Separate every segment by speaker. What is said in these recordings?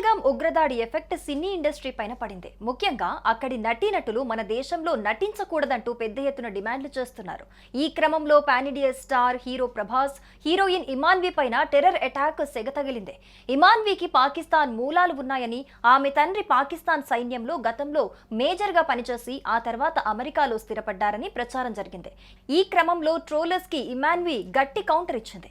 Speaker 1: పహల్గాం ఉగ్రదాడి effect cine industry పైన పడింది. ముఖ్యంగా అక్కడి నటీనటులు మన దేశంలో నటించకూడదంటూ పెద్ద ఎత్తున డిమాండ్లు చేస్తున్నారు. ఈ క్రమంలో పానిడియర్ star hero Prabhas heroine Imanvi పైన టెర్రర్ అటాక్ సెగ తగిలింది. ఇమాన్వికి పాకిస్తాన్ మూలాలు ఉన్నాయని ఆమె తండ్రి పాకిస్తాన్ సైన్యంలో గతంలో మేజర్గా పనిచేసి ఆ తర్వాత అమెరికాలో స్థిరపడ్డారని ప్రచారం జరిగింది. ఈ క్రమంలో ట్రోలర్స్కి ఇమాన్వి గట్టి కౌంటర్ ఇచ్చింది.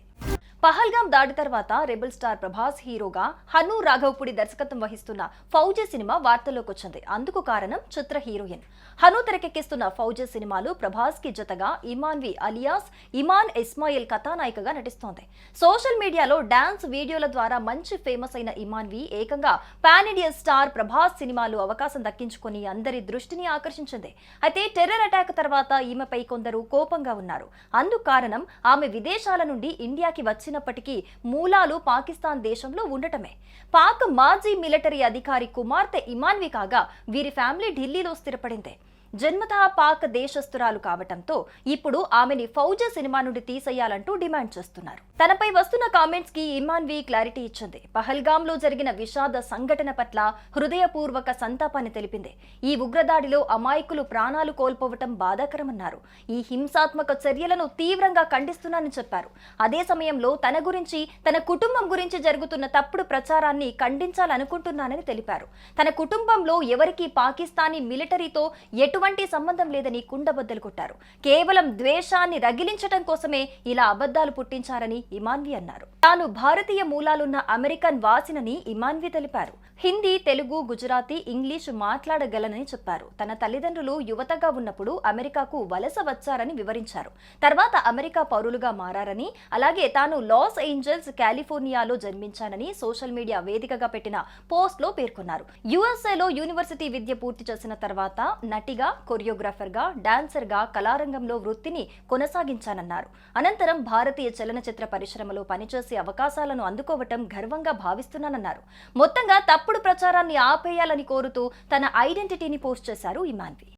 Speaker 1: పహల్గాం దాడి తర్వాత రెబల్ స్టార్ ప్రభాస్ హీరోగా హను రాఘవపుడి దర్శకత్వం వహిస్తున్న ఫౌజీ సినిమా వార్తల్లోకి వచ్చింది అందుకు కారణం చిత్ర హీరోయిన్. హను తెరకెక్కిస్తున్న ఫౌజీ సినిమాలు ప్రభాస్కి జతగా ఇమాన్వి అలియాస్ ఇమాన్ ఇస్మాయిల్ కథానాయికగా నటిస్తోంది. సోషల్ మీడియాలో డాన్స్ వీడియోల ద్వారా మంచి ఫేమస్ అయిన ఇమాన్వి ఏకంగా పాన్ ఇండియన్ స్టార్ ప్రభాస్ సినిమాలు అవకాశం దక్కించుకొని అందరి దృష్టిని ఆకర్షించింది. అయితే టెర్రర్ అటాక్ తర్వాత ఈమెపై కొందరు కోపంగా ఉన్నారు. అందుకు కారణం ఆమె విదేశాల నుండి ఇండియాకి వచ్చినప్పటికీ మూలాలు పాకిస్తాన్ దేశంలో ఉండటమే. పాక్ మాజీ మిలిటరీ అధికారి కుమార్తె ఇమాన్వి కాగా వీరి ఫ్యామిలీ ఢిల్లీలో స్థిరపడింది. జన్మత పాక్ దేశస్తురాలు కావటంతో ఇప్పుడు ఆమెని ఫౌజ సినిమా నుండి తీసేయాలంటూ డిమాండ్ చేస్తున్నారు. తనపై వస్తున్న కామెంట్స్కి ఇమాన్వి క్లారిటీ ఇచ్చింది. పహల్గాంలో జరిగిన విషాద సంఘటన పట్ల హృదయపూర్వక సంతాపాన్ని తెలిపింది. ఈ ఉగ్రదాడిలో అమాయకులు ప్రాణాలు కోల్పోవటం బాధాకరమన్నారు. ఈ హింసాత్మక చర్యలను తీవ్రంగా ఖండిస్తున్నానని చెప్పారు. అదే సమయంలో తన గురించి తన కుటుంబం గురించి జరుగుతున్న తప్పుడు ప్రచారాన్ని ఖండించాలనుకుంటున్నానని తెలిపారు. తన కుటుంబంలో ఎవరికీ పాకిస్తానీ మిలిటరీతో ఎటు ఎటువంటి సంబంధం లేదని కుండబద్దలు కొట్టారు. కేవలం ద్వేషాన్ని రగిలించటం కోసమే ఇలా అబద్ధాలు పుట్టించారని ఇమాన్వి అన్నారు. తాను భారతీయ మూలాలున్న అమెరికన్ వాసినని ఇమాన్వి తెలిపారు. హిందీ తెలుగు గుజరాతీ ఇంగ్లీష్ మాట్లాడగలనని చెప్పారు. తన తల్లిదండ్రులు యువతగా ఉన్నప్పుడు అమెరికాకు వలస వచ్చారని వివరించారు. తర్వాత అమెరికా పౌరులుగా మారారని అలాగే తాను లాస్ ఏంజల్స్ కాలిఫోర్నియాలో జన్మించానని సోషల్ మీడియా వేదికగా పెట్టిన పోస్ట్లో పేర్కొన్నారు. యుఎస్ఏలో యూనివర్సిటీ విద్య పూర్తి చేసిన తర్వాత నటిగా కొరియోగ్రాఫర్గా డాన్సర్గా కళారంగంలో వృత్తిని కొనసాగించానన్నారు. అనంతరం భారతీయ చలనచిత్ర పరిశ్రమలో పనిచేసే అవకాశాలను అందుకోవటం గర్వంగా భావిస్తున్నానన్నారు. మొత్తంగా తప్పుడు ప్రచారాన్ని ఆపేయాలని కోరుతూ తన ఐడెంటిటీని పోస్ట్ చేశారు ఇమాన్వి.